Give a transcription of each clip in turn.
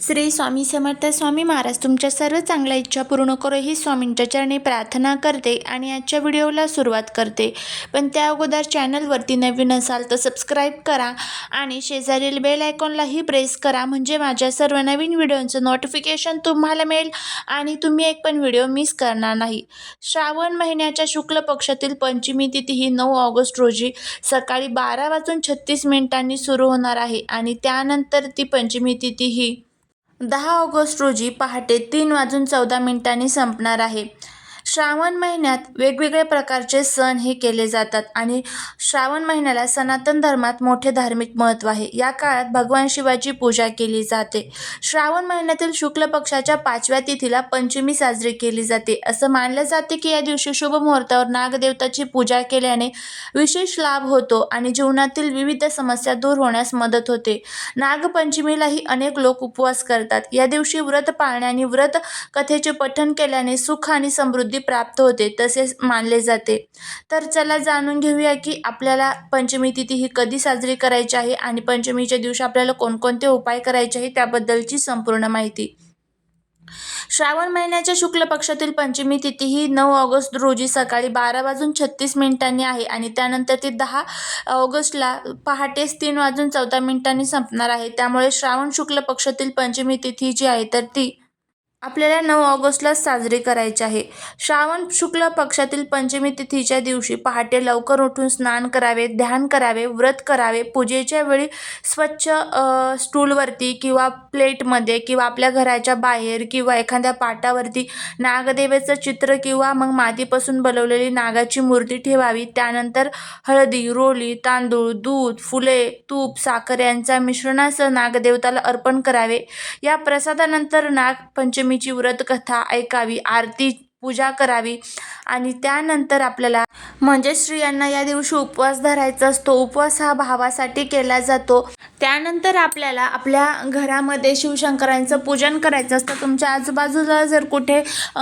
श्री स्वामी समर्थ स्वामी महाराज तुमच्या सर्व चांगल्या इच्छा पूर्ण करो ही स्वामींच्या चरणी प्रार्थना करते आणि आजच्या व्हिडिओला सुरुवात करते. पण त्या अगोदर चॅनलवरती नवीन असाल तर सबस्क्राईब करा आणि शेजारील बेल आयकॉनलाही प्रेस करा. म्हणजे माझ्या सर्व नवीन व्हिडिओंचं नोटिफिकेशन तुम्हाला मिळेल आणि तुम्ही एक पण व्हिडिओ मिस करणार नाही. श्रावण महिन्याच्या शुक्ल पक्षातील पंचमी तिथी ही नऊ ऑगस्ट रोजी सकाळी बारा वाजून छत्तीस मिनिटांनी सुरू होणार आहे आणि त्यानंतर ती पंचमी तिथी ही दहा ऑगस्ट रोजी पहाटे तीन वाजून चौदा मिनिटांनी संपणार आहे. श्रावण महिन्यात वेगवेगळ्या प्रकारचे सण हे केले जातात आणि श्रावण महिन्याला सनातन धर्मात मोठे धार्मिक महत्त्व आहे. या काळात भगवान शिवाची पूजा केली जाते. श्रावण महिन्यातील शुक्ल पक्षाच्या पाचव्या तिथीला पंचमी साजरी केली जाते. असं मानलं जाते की या दिवशी शुभ मुहूर्तावर नागदेवताची पूजा केल्याने विशेष लाभ होतो आणि जीवनातील विविध समस्या दूर होण्यास मदत होते. नागपंचमीलाही अनेक लोक उपवास करतात. या दिवशी व्रत पाळण्याने व्रत कथेचे पठण केल्याने सुख आणि समृद्धी प्राप्त होते तसेच मानले जाते. तर चला जाणून घेऊया की आपल्याला पंचमी तिथी ही कधी साजरी करायची आहे आणि पंचमीच्या दिवशी आपल्याला कोणकोणते उपाय करायचे आहे त्याबद्दलची संपूर्ण माहिती. श्रावण महिन्याच्या शुक्ल पक्षातील पंचमी तिथी ही नऊ ऑगस्ट रोजी सकाळी बारा वाजून छत्तीस मिनिटांनी आहे आणि त्यानंतर ती दहा ऑगस्टला पहाटेच तीन वाजून चौदा मिनिटांनी संपणार आहे. त्यामुळे श्रावण शुक्ल पक्षातील पंचमी तिथी जी आहे तर ती आपल्याला नऊ ऑगस्टलाच साजरी करायची आहे. श्रावण शुक्ल पक्षातील पंचमी तिथीच्या दिवशी पहाटे लवकर उठून स्नान करावे ध्यान करावे व्रत करावे. पूजेच्या वेळी स्वच्छ स्टूलवरती किंवा प्लेटमध्ये किंवा आपल्या घराच्या बाहेर किंवा एखाद्या पाटावरती नागदेवेचं चित्र किंवा मग मातीपासून बनवलेली नागाची मूर्ती ठेवावी. त्यानंतर हळदी रोली तांदूळ दूध फुले तूप साखर यांच्या मिश्रणासह नागदेवताला अर्पण करावे. या प्रसादानंतर नागपंचमी नागपंचमीची व्रतकथा ऐकावी आरती पूजा करावी आणि त्यानंतर आपल्याला म्हणजे स्त्रियांना या दिवशी उपवास धरायचा असतो. उपवास हा भावासाठी केला जातो. त्यानंतर आपल्याला आपल्या घरामध्ये शिवशंकरांचं पूजन करायचं असतं. तुमच्या आजूबाजूला जर कुठे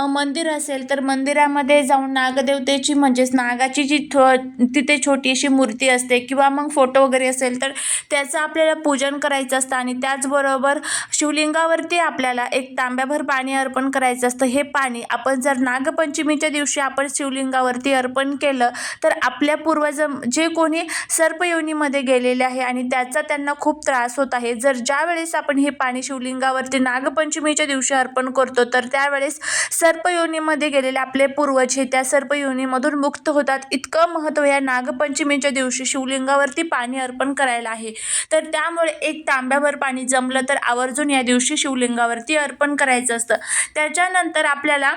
मंदिर असेल तर मंदिरामध्ये जाऊन नागदेवतेची म्हणजेच नागाची जी थो तिथे छोटी अशी मूर्ती असते किंवा मग फोटो वगैरे असेल तर त्याचं आपल्याला पूजन करायचं असतं आणि त्याचबरोबर शिवलिंगावरती आपल्याला एक तांब्याभर पाणी अर्पण करायचं असतं. हे पाणी आपण जर नागपंचमीच्या दिवशी आपण शिवलिंगावरती अर्पण केलं तर आपल्या पूर्वज जे कोणी सर्पयोनीमध्ये गेलेले आहे आणि त्याचा त्यांना खूप खूप त्रास होत आहे. जर ज्या वेळेस आपण हे पाणी शिवलिंगावरती नागपंचमीच्या दिवशी अर्पण करतो तर त्यावेळेस सर्पयोनीमध्ये गेलेले आपले पूर्वज हे त्या सर्पयोनीमधून मुक्त होतात. इतकं महत्त्व या नागपंचमीच्या दिवशी शिवलिंगावरती पाणी अर्पण करायला आहे. तर त्यामुळे एक तांब्याभर पाणी जमलं तर आवर्जून या दिवशी शिवलिंगावरती अर्पण करायचं असतं. त्याच्यानंतर आपल्याला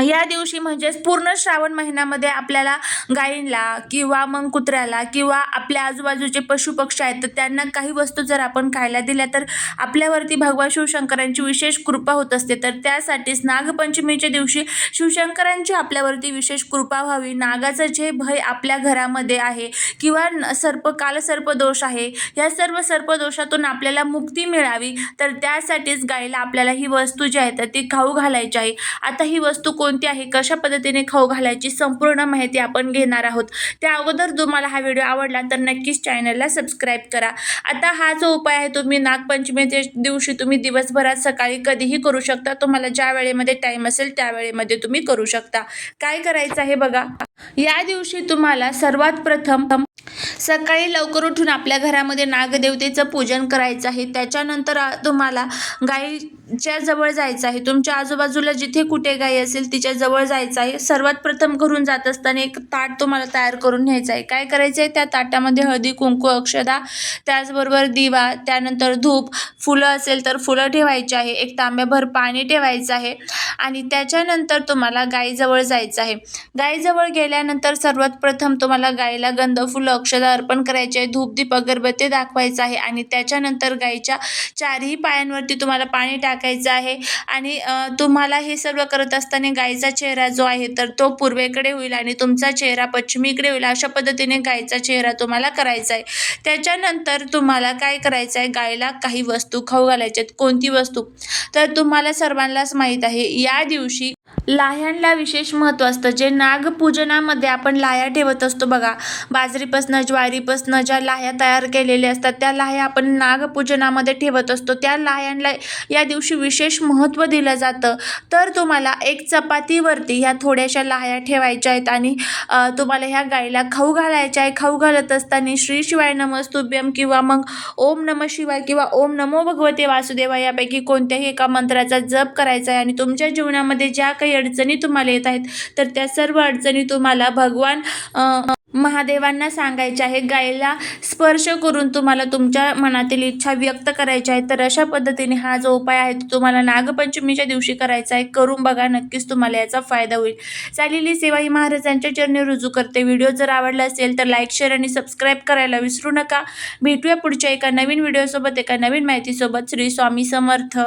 या दिवशी म्हणजेच पूर्ण श्रावण महिन्यामध्ये आपल्याला गायींला किंवा मग कुत्र्याला किंवा आपल्या आजूबाजूचे पशुपक्षी आहेत तर त्यांना काही वस्तू जर आपण खायला दिल्या तर आपल्यावरती भगवान शिवशंकरांची विशेष कृपा होत असते. तर त्यासाठीच नागपंचमीच्या दिवशी शिवशंकरांची आपल्यावरती विशेष कृपा व्हावी. नागाचं जे भय आपल्या घरामध्ये आहे किंवा न- सर्प कालसर्प दोष आहे या सर्व सर्पदोषातून आपल्याला मुक्ती मिळावी. तर त्यासाठीच गायीला आपल्याला ही वस्तू जी आहे तर ती खाऊ घालायची आहे. आता ही वस्तू कोणती आहे कशा पद्धतीने खाऊ घालायची संपूर्ण माहिती आपण घेणार आहोत. त्या अगोदर तुम्हाला हा व्हिडिओ आवडला तर नक्कीच चॅनलला सबस्क्राईब करा. आता हा जो उपाय आहे तुम्ही नागपंचमीच्या दिवशी तुम्ही दिवसभरात सकाळी कधीही करू शकता. तुम्हाला ज्या वेळेमध्ये टाईम असेल त्या वेळेमध्ये तुम्ही करू शकता. काय करायचं आहे बघा? या दिवशी तुम्हाला सर्वात प्रथम सकाळी लवकर उठून आपल्या घरामध्ये नागदेवतेचं पूजन करायचं आहे. त्याच्यानंतर तुम्हाला गाईच्या जवळ जायचं आहे. तुमच्या आजूबाजूला जिथे कुठे गाई असेल तिच्या जवळ जायचं आहे. सर्वात प्रथम घरून जात असताना एक ताट तुम्हाला तयार करून घ्यायचं आहे. काय करायचं आहे? त्या ताटामध्ये हळदी कुंकू अक्षदा त्याचबरोबर दिवा त्यानंतर धूप फुलं असेल तर फुलं ठेवायची आहे. एक तांब्याभर पाणी ठेवायचं आहे. आणि त्याच्यानंतर तुम्हाला गाईजवळ जायचं आहे. गाईजवळ गेल्यानंतर सर्वात प्रथम तुम्हाला गाईला गंध फुलं अक्षदा अर्पण करायची आहे धूपदीप अगरबत्ती दाखवायचं आहे आणि त्याच्यानंतर गाईच्या चारही पायांवरती तुम्हाला पाणी टाकायचं आहे. आणि तुम्हाला हे सर्व करत असताना गाईचा चेहरा जो आहे तर तो पूर्वेकडे होईल आणि तुमचा चेहरा पश्चिमेकडे होईल अशा पद्धतीने गाईचा चेहरा तुम्हाला करायचा आहे. त्याच्यानंतर तुम्हाला काय करायचं आहे गायीला काही वस्तू खाऊ घालायच्या आहेत. कोणती वस्तू? तर तुम्हाला सर्वांनाच माहीत आहे या दिवशी लाह्यांना विशेष महत्त्व असतं. जे नागपूजनामध्ये आपण लाह्या ठेवत असतो बघा. बाजरीपासनं ज्वारीपासनं ज्या लाह्या तयार केलेल्या असतात त्या लाह्या आपण नागपूजनामध्ये ठेवत असतो. त्या लाह्यांना या दिवशी विशेष महत्त्व दिलं जातं. तर तुम्हाला एक चपातीवरती ह्या थोड्याशा लाह्या ठेवायच्या आहेत आणि तुम्हाला ह्या गाईला खाऊ घालायच्या आहे खाऊ घालत असताना श्री शिवाय नमस्तुभ्यम किंवा मग ओम नम शिवाय किंवा ओम नमो भगवते वासुदेवा यापैकी कोणत्याही एका मंत्राचा जप करायचा आहे आणि तुमच्या जीवनामध्ये ज्या काही अडचणी तुम्हाला येत आहेत तर त्या सर्व अडचणी तुम्हाला भगवान महादेवांना सांगायच्या आहे गायला स्पर्श करून तुम्हाला तुमच्या मनातील इच्छा व्यक्त करायच्या आहे तर अशा पद्धतीने हा जो उपाय आहे तो तुम्हाला नागपंचमीच्या दिवशी करायचा आहे. करून बघा नक्कीच तुम्हाला याचा फायदा होईल. चालेली सेवा ही महाराजांच्या चरणी रुजू करते. व्हिडिओ जर आवडला असेल तर लाईक शेअर आणि सबस्क्राईब करायला विसरू नका. भेटूया पुढच्या एका नवीन व्हिडिओसोबत एका नवीन माहितीसोबत. श्री स्वामी समर्थ.